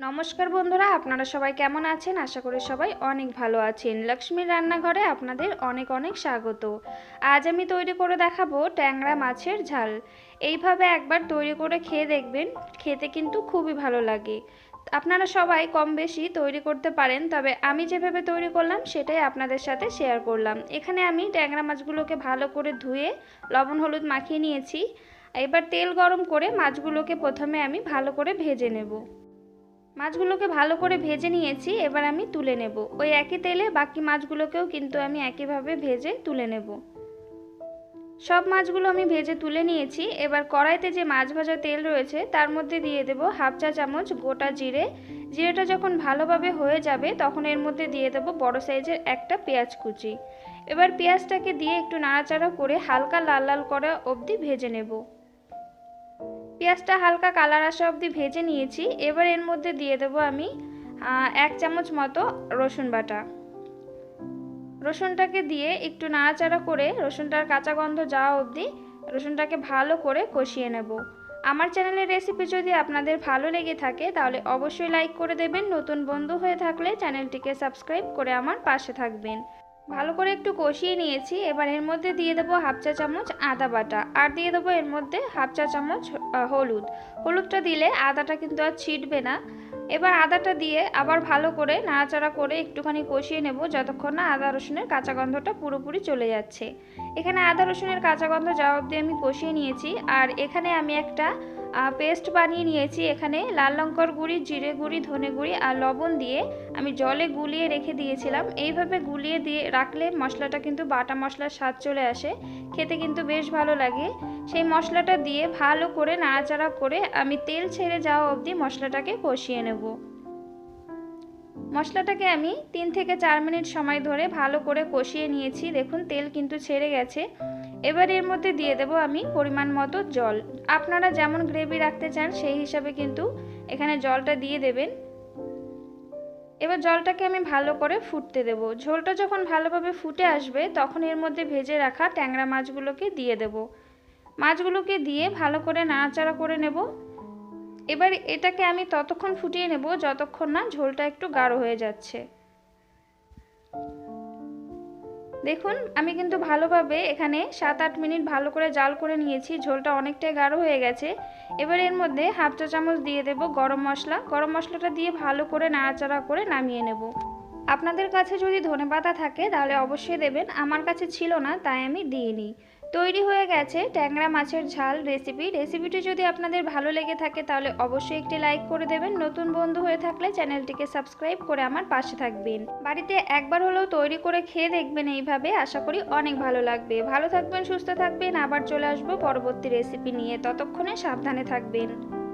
নমস্কার বন্ধুরা, আপনারা সবাই কেমন আছেন? আশা করি সবাই অনেক ভালো আছেন। লক্ষ্মীর রান্নাঘরে আপনাদের অনেক অনেক স্বাগত। আজ আমি তৈরি করে দেখাবো ট্যাংরা মাছের ঝাল। এইভাবে একবার তৈরি করে খেয়ে দেখবেন, খেতে কিন্তু খুবই ভালো লাগে। আপনারা সবাই কম বেশি তৈরি করতে পারেন, তবে আমি যেভাবে তৈরি করলাম সেটাই আপনাদের সাথে শেয়ার করলাম। এখানে আমি ট্যাংরা মাছগুলোকে ভালো করে ধুয়ে লবণ, হলুদ মাখিয়ে নিয়েছি। এবার তেল গরম করে মাছগুলোকে প্রথমে আমি ভালো করে ভেজে নেব। মাছগুলোকে ভালো করে ভেজে নিয়েছি, এবার আমি তুলে নেব। ওই একই তেলে বাকি মাছগুলোকেও কিন্তু আমি একইভাবে ভেজে তুলে নেব। সব মাছগুলো আমি ভেজে তুলে নিয়েছি, এবার কড়াইতে যে মাছ ভাজা তেল রয়েছে, তার মধ্যে দিয়ে দেব হাফ চা চামচ গোটা জিরে। জিরেটা যখন ভালোভাবে হয়ে যাবে, তখন এর মধ্যে দিয়ে দেব বড় সাইজের একটা পেঁয়াজ কুচি। এবার পেঁয়াজটাকে দিয়ে একটু নাড়াচাড়া করে হালকা লাল লাল করা অবধি ভেজে নেব। পেঁয়াজটা হালকা কালার আসা অবধি ভেজে নিয়েছি। এবার এর মধ্যে দিয়ে দেবো আমি এক চামচ মতো রসুন বাটা। রসুনটাকে দিয়ে একটু নাড়াচাড়া করে রসুনটার কাঁচা গন্ধ যাওয়া অবধি রসুনটাকে ভালো করে কষিয়ে নেব। আমার চ্যানেলের রেসিপি যদি আপনাদের ভালো লেগে থাকে, তাহলে অবশ্যই লাইক করে দেবেন। নতুন বন্ধু হয়ে থাকলে চ্যানেলটিকে সাবস্ক্রাইব করে আমার পাশে থাকবেন। ভালো করে একটু কষিয়ে নিয়েছি। এবার এর মধ্যে দিয়ে দেবো হাফ চা চামচ আদা বাটা। আর দিয়ে দেবো এর মধ্যে হাফ চা চামচ হলুদ। হলুদটা দিলে আদাটা কিন্তু আর ছিটবে না। এবার আদাটা দিয়ে আবার ভালো করে নাড়াচাড়া করে একটুখানি কষিয়ে নেব, যতক্ষণ না আদা রসুনের কাঁচা গন্ধটা পুরোপুরি চলে যাচ্ছে। এখানে আদা রসুনের কাঁচা গন্ধ যাওয়া অবধি আমি কষিয়ে নিয়েছি, আর এখানে আমি একটা পেস্ট বানিয়ে নিয়েছি এখানে। লাল লঙ্কার গুঁড়ি, জিরে গুঁড়ি, ধনে গুঁড়ি আর লবণ দিয়ে আমি জলে গুলিয়ে রেখে দিয়েছিলাম। এইভাবে গুলিয়ে দিয়ে রাখলে মশলাটা কিন্তু বাটা মশলার স্বাদ চলে আসে। খেতে কিন্তু বেশ ভালো লাগে। সেই মশলাটা দিয়ে ভালো করে নাড়াচাড়া করে আমি তেল ছেড়ে যাওয়া অবধি মশলাটাকে কষিয়ে নেব। মশলাটাকে আমি তিন থেকে চার মিনিট সময় ধরে ভালো করে কষিয়ে নিয়েছি। দেখুন, তেল কিন্তু ছেড়ে গেছে। এবার এর মধ্যে দিয়ে দেব আমি পরিমাণ মতো জল। আপনারা যেমন গ্রেভি রাখতে চান, সেই হিসাবে কিন্তু এখানে জলটা দিয়ে দেবেন। এবার জলটাকে আমি ভালো করে ফুটতে দেব। ঝোলটা যখন ভালোভাবে ফুটে আসবে, তখন এর মধ্যে ভেজে রাখা ট্যাংরা মাছগুলোকে দিয়ে দেব। মাছগুলোকে দিয়ে ভালো করে নাড়াচাড়া করে নেব। এবার এটাকে আমি ততক্ষণ ফুটিয়ে নেব, যতক্ষণ না ঝোলটা একটু গাঢ় হয়ে যাচ্ছে। দেখুন, আমি কিন্তু ভালোভাবে এখানে সাত আট মিনিট ভালো করে জাল করে নিয়েছি, ঝোলটা অনেকটাই গাঢ় হয়ে গেছে। এবার এর মধ্যে হাফ চা চামচ দিয়ে দেব গরম মশলা। গরম মশলাটা দিয়ে ভালো করে নাড়াচাড়া করে নামিয়ে নেব। আপনাদের কাছে যদি ধনে পাতা থাকে, তাহলে অবশ্যই দেবেন। আমার কাছে ছিল না, তাই আমি দিইনি। তৈরি হয়ে গেছে ট্যাংরা মাছের ঝাল রেসিপি রেসিপিটি যদি আপনাদের ভালো লেগে থাকে তাহলে অবশ্যই একটি লাইক করে দেবেন। নতুন বন্ধু হয়ে থাকলে চ্যানেলটিকে সাবস্ক্রাইব করে আমার পাশে থাকবেন। বাড়িতে একবার হলেও তৈরি করে খেয়ে দেখবেন এইভাবে। আশা করি অনেক ভালো লাগবে। ভালো থাকবেন, সুস্থ থাকবেন। আবার চলে আসব পরবর্তী রেসিপি নিয়ে। ততক্ষণে সাবধানে থাকবেন।